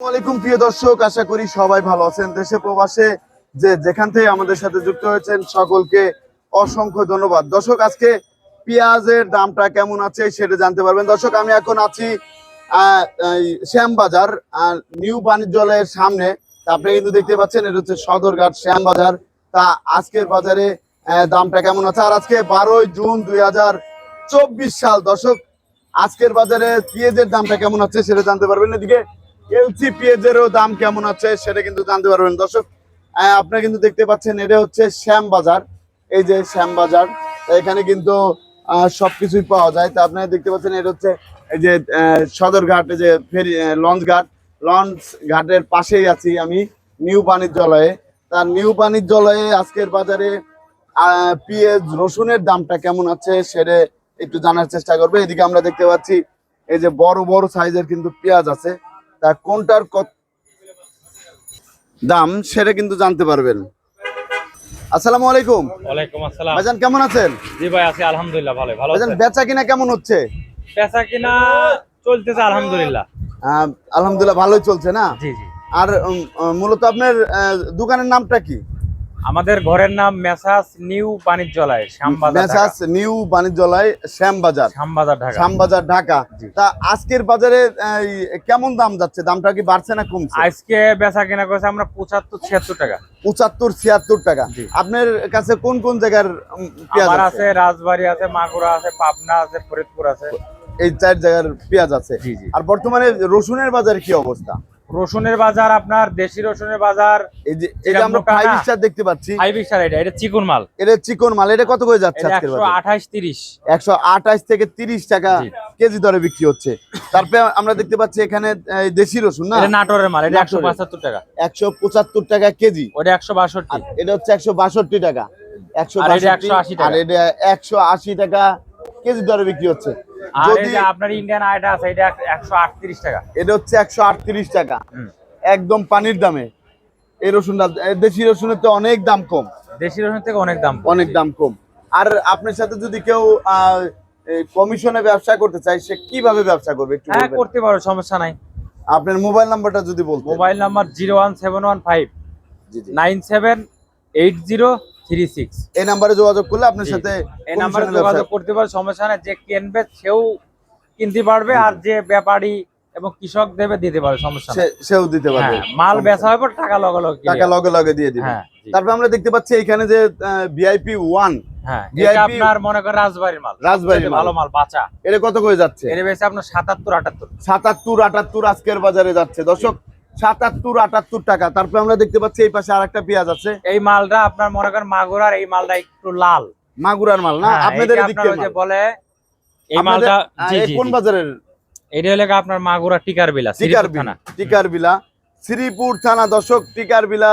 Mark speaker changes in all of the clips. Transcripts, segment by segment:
Speaker 1: আসসালামাইকুম প্রিয় দর্শক। আশা করি সবাই ভালো আছেন দেশে প্রবাসে। যে যেখান থেকে আমাদের সাথে যুক্ত হয়েছেন সকলকে অসংখ্য ধন্যবাদ। দর্শক, আজকে পেঁয়াজের দামটা কেমন আছে সেটা জানতে পারবেন। দর্শক, আমি এখন আছি শ্যামবাজার নিউ বাণিজ্যালয়ের সামনে। আপনি কিন্তু দেখতে পাচ্ছেন, এটা হচ্ছে সদরঘাট শ্যামবাজার। তা আজকের বাজারে দামটা কেমন আছে? আর আজকে বারোই জুন দুই হাজার চব্বিশ সাল। দর্শক, আজকের বাজারে পেঁয়াজের দামটা কেমন আছে সেটা জানতে পারবেন। এদিকে এলসি পেঁয়াজেরও দাম কেমন আছে সেটা কিন্তু জানতে পারবেন। দর্শক আপনারা কিন্তু দেখতে পাচ্ছেন এটা হচ্ছে শ্যাম বাজার। এই যে শ্যাম বাজার, এখানে কিন্তু সবকিছুই পাওয়া যায়। তা আপনারা দেখতে পাচ্ছেন এটা হচ্ছে এই যে সদরঘাট যে ফেরি লঞ্চ ঘাট। লঞ্চ ঘাটের পাশেই আছি আমি, নিউ বাণিজ্যালয়ে। তার নিউ বাণিজ্যালয়ে আজকের বাজারে পেঁয়াজ, রসুনের দামটা কেমন আছে সেটা একটু জানার চেষ্টা করবে। এদিকে আমরা দেখতে পাচ্ছি, এই যে বড় বড় সাইজের কিন্তু পেঁয়াজ আছে। তা কোনটার কত দাম সেটা কিন্তু জানতে পারবেন। আসসালামু আলাইকুম।
Speaker 2: ওয়ালাইকুম আসসালাম।
Speaker 1: ভাইজান কেমন আছেন?
Speaker 2: জি ভাই আছি আলহামদুলিল্লাহ ভালো ভালো
Speaker 1: ভাইজান বেচা কিনা কেমন হচ্ছে?
Speaker 2: বেচা কিনা চলতেছে আলহামদুলিল্লাহ।
Speaker 1: আলহামদুলিল্লাহ ভালোই চলছে না?
Speaker 2: জি জি।
Speaker 1: আর মূলত আপনার দোকানের নামটা কি?
Speaker 2: আমাদের ঘরের নাম messrs new Banijyalay Shyambazar
Speaker 1: messrs new Banijyalay Shyambazar.
Speaker 2: Shyambazar Dhaka.
Speaker 1: Shyambazar Dhaka. তা আজকের বাজারে কেমন দাম যাচ্ছে? দামটা কি বাড়ছে না কমছে?
Speaker 2: আজকে বেচা কিনা করেছে আমরা পঁচাত্তর ছিয়াত্তর টাকা।
Speaker 1: পঁচাত্তর ছিয়াত্তর টাকা। আপনার কাছে কোন কোন জায়গার পেঁয়াজ
Speaker 2: আমার
Speaker 1: আছে?
Speaker 2: রাজবাড়ি আছে মাগুরা আছে পাবনা আছে ফরিদপুর আছে।
Speaker 1: এই চার জায়গার পেঁয়াজ আছে। আর বর্তমানে রসুনের বাজার কি অবস্থা?
Speaker 2: রসুনের বাজার আপনার দেশি রসুনের বাজার
Speaker 1: এই যে এই যে আমরা ফাইভ স্টার দেখতে পাচ্ছি।
Speaker 2: ফাইভ স্টার এটা এটা চিকুন মাল।
Speaker 1: এটা চিকন মাল এটা কত করে যাচ্ছে আজকের বাজারে?
Speaker 2: আঠাশ তিরিশ।
Speaker 1: একশো আঠাশ থেকে তিরিশ টাকা কেজি দরে বিক্রি হচ্ছে। তারপরে আমরা দেখতে পাচ্ছি এখানে দেশি রসুন না?
Speaker 2: এটা নাটোরের মাল এটা একশো
Speaker 1: নাটোরের।
Speaker 2: পঁচাত্তর টাকা।
Speaker 1: একশো পঁচাত্তর টাকা কেজি।
Speaker 2: ওটা একশো বাষট্টি।
Speaker 1: আর এটা হচ্ছে একশো বাষট্টি টাকা। একশো
Speaker 2: আর এটা 180 টাকা।
Speaker 1: আর এটা একশো আশি টাকা কেজি দরে বিক্রি হচ্ছে। যদি
Speaker 2: আপনার ইন্ডিয়ান আইটা আছে এটা একশো আটত্রিশ টাকা।
Speaker 1: এটা হচ্ছে একশো আটত্রিশ টাকা। একদম পানির দামে। এই রসুনটা দেশি রসুনের তো অনেক দাম কম।
Speaker 2: দেশি রসুন থেকে অনেক দাম
Speaker 1: অনেক দাম কম। আর আপনার সাথে যদি কেউ কমিশনে ব্যবসা করতে চায় সে কীভাবে ব্যবসা করবে একটু
Speaker 2: হ্যাঁ করতে পারো সমস্যা নাই।
Speaker 1: আপনার মোবাইল নাম্বারটা যদি বলতেন।
Speaker 2: Mobile number zero one seven one five
Speaker 1: জি, জি।
Speaker 2: নাইন সেভেন এইট জিরো
Speaker 1: এই নাম্বারে যোগাযোগ করলে আপনার সাথে
Speaker 2: এই নাম্বারে যোগাযোগ করতে পারো সমস্যা নাই যে কিনবে সেও কিনতে পারবে আর যে ব্যাপারী এবং কৃষক দেবে দিতে পারবে সমস্যা
Speaker 1: সেও দিতে পারবে।
Speaker 2: হ্যাঁ মাল বেচা হবে টাকা লগে লগে
Speaker 1: টাকা লগে লগে দিয়ে দিবে।
Speaker 2: হ্যাঁ
Speaker 1: তারপর আমরা দেখতে পাচ্ছি এখানে যে ভিআইপি ওয়ান।
Speaker 2: হ্যাঁ
Speaker 1: VIP
Speaker 2: এটা আপনার মনে করেন রাজবাড়ির মাল।
Speaker 1: রাজবাড়ির
Speaker 2: ভালো মাল বাঁচা।
Speaker 1: এটা কত করে যাচ্ছে?
Speaker 2: বেশি আপনার সাতাত্তর আটাত্তর।
Speaker 1: সাতাত্তর আটাত্তর আজকের বাজারে যাচ্ছে। দর্শক সাতাত্তর আটাত্তর টাকা। তারপর আমরা দেখতে পাচ্ছি এই পাশে আরেকটা পেঁয়াজ আছে।
Speaker 2: এই মালটা আপনার মনে করেন মাগুরার এই মালটা একটু লাল।
Speaker 1: মাগুরার মাল না?
Speaker 2: হ্যাঁ,
Speaker 1: আপনাদের
Speaker 2: বলে এই মালটা
Speaker 1: কোন বাজারের?
Speaker 2: এটা হলো আপনার মাগুরা টিকার বিলা
Speaker 1: টিকার
Speaker 2: শ্রীপুর থানা।
Speaker 1: টিকার বিলা। শ্রীপুর থানা দর্শক টিকার বিলা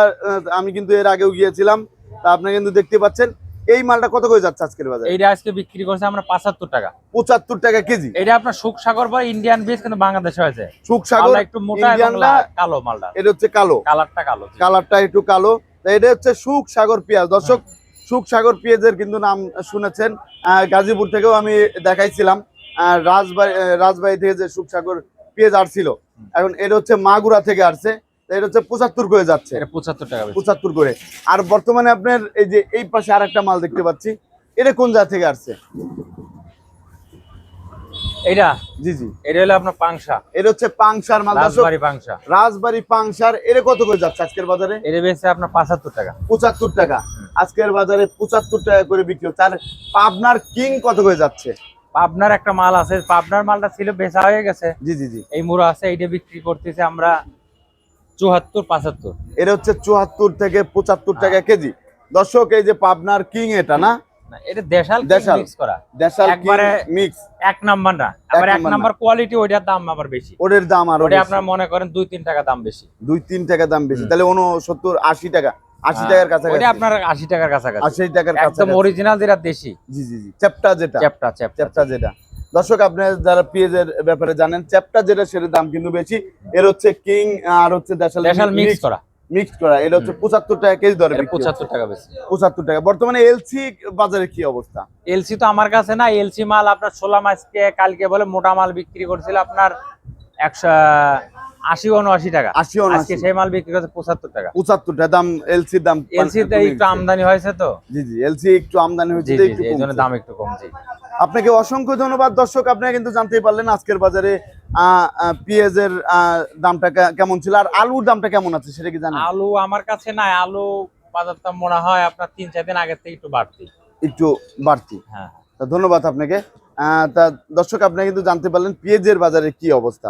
Speaker 1: আমি কিন্তু এর আগেও গিয়েছিলাম। তা আপনি কিন্তু দেখতে পাচ্ছেন। এই মালটা কত করে যাচ্ছে আজকের বাজারে?
Speaker 2: এইটা আজকে বিক্রি করছে আমরা পাঁচাত্তর টাকা।
Speaker 1: পঁচাত্তর টাকা কেজি।
Speaker 2: এটা আপনার সুখ সাগর বা ইন্ডিয়ান বীজ কিন্তু বাংলাদেশে হয়েছে।
Speaker 1: সুখসাগর
Speaker 2: একটু মোটা কালো মালটা।
Speaker 1: এটা হচ্ছে কালো।
Speaker 2: কালারটা কালো।
Speaker 1: কালারটা একটু কালো। এটা হচ্ছে সুখ সাগর পেঁয়াজ। দর্শক সুখ সাগর পেঁয়াজের কিন্তু নাম শুনেছেন। গাজীপুর থেকেও আমি দেখাইছিলাম। আহ, রাজবাড়ি রাজবাড়ি থেকে যে সুখ সাগর পেঁয়াজ আসছিল। এখন এটা হচ্ছে মাগুরা থেকে আসছে। এটা হচ্ছে পঁচাত্তর করে যাচ্ছে।
Speaker 2: এটা পঁচাত্তর টাকা
Speaker 1: পঁচাত্তর করে। আর বর্তমানে আপনার এই যে এই পাশে আর একটা মাল দেখতে পাচ্ছি এটা কোন জায়গা থেকে আসছে?
Speaker 2: এইটা
Speaker 1: জি জি।
Speaker 2: এটা হলো আপনার পাংশা।
Speaker 1: এটা হচ্ছে পাংসার মাল।
Speaker 2: রাজবাড়ি পাংশা।
Speaker 1: রাজবাড়ি পাংসার এটা কত করে যাচ্ছে আজকের বাজারে?
Speaker 2: এটা আপনার পাঁচাত্তর টাকা।
Speaker 1: পঁচাত্তর টাকা। আজকের বাজারে পঁচাত্তর টাকা করে বিক্রি হচ্ছে। আর পাবনার কিং কত করে যাচ্ছে?
Speaker 2: পাবনার একটা মাল আছে। পাবনার মালটা ছিল বেচা হয়ে গেছে।
Speaker 1: জি জি জি।
Speaker 2: এই মুড়ো আছে এইটা বিক্রি করতেছে আমরা চুয়াত্তর পাঁচাত্তর।
Speaker 1: এটা হচ্ছে চুয়াত্তর থেকে পঁচাত্তর টাকা কেজি। দর্শক এই যে পাবনার কিং এটা না?
Speaker 2: না, এটা দেশাল
Speaker 1: দেশাল।
Speaker 2: মিক্স করা।
Speaker 1: দেশাল
Speaker 2: একবারে-
Speaker 1: মিক্স
Speaker 2: এক নাম্বার না আবার এক
Speaker 1: নাম্বার
Speaker 2: কোয়ালিটি ওইটার দাম আবার বেশি।
Speaker 1: দাম আরও
Speaker 2: ওটা। আপনার মনে করেন দুই তিন টাকা দাম বেশি।
Speaker 1: দুই তিন টাকা দাম বেশি। তাহলে উনসত্তর আশি টাকা। আশি
Speaker 2: হ্যাঁ,
Speaker 1: টাকার কাছাকাছি।
Speaker 2: ওটা আপনার আশি টাকার কাছাকাছি।
Speaker 1: আশি টাকার
Speaker 2: একদম অরিজিনাল যেটা দেশি।
Speaker 1: জি জি জি। চ্যাপটা যেটা।
Speaker 2: চ্যাপটা
Speaker 1: যেটা। দর্শক আপনি যারা পেঁয়াজের ব্যাপারে জানেন চ্যাপটা যেটা সেটার দাম কিন্তু বেশি। এর হচ্ছে কিং আর হচ্ছে দেশাল
Speaker 2: দেশাল মিক্স করা।
Speaker 1: মিক্সড করা। এটা হচ্ছে পঁচাত্তর টাকা কেজি দরে।
Speaker 2: পঁচাত্তর টাকা বেশি।
Speaker 1: পঁচাত্তর টাকা। বর্তমানে এলসি বাজারে কি অবস্থা?
Speaker 2: এলসি তো আমার কাছে না। এলসি মাল আপনার ষোলা মাসকে কালকে বলে মোটা মাল বিক্রি করছিল আপনার একশো আশি উনআশি টাকা।
Speaker 1: আশি
Speaker 2: আজকে সেই মাল বিক্রি করছে পঁচাত্তর টাকা।
Speaker 1: পঁচাত্তর টাকা দাম এলসির দাম
Speaker 2: এলসি একটু আমদানি হয়েছে তো।
Speaker 1: জি জি এলসি একটু আমদানি হয়েছে
Speaker 2: এই জন্য দাম একটু কমছে।
Speaker 1: আপনাকে অসংখ্য ধন্যবাদ। দর্শক আপনারা কিন্তু জানতেই পারলেন আজকের বাজারে পেঁয়াজের দামটা কেমন ছিল আর আলুর দামটা কেমন আছে সেটা কি জানেন?
Speaker 2: আলু আমার কাছে নাই। আলু বাজার দাম মনে হয় আপনার তিন চার দিন আগের থেকে একটু বাড়তি।
Speaker 1: একটু বাড়তি।
Speaker 2: হ্যাঁ।
Speaker 1: তা ধন্যবাদ আপনাকে। আহ, তা দর্শক আপনারা কিন্তু জানতে পারলেন পেঁয়াজের বাজারে কি অবস্থা।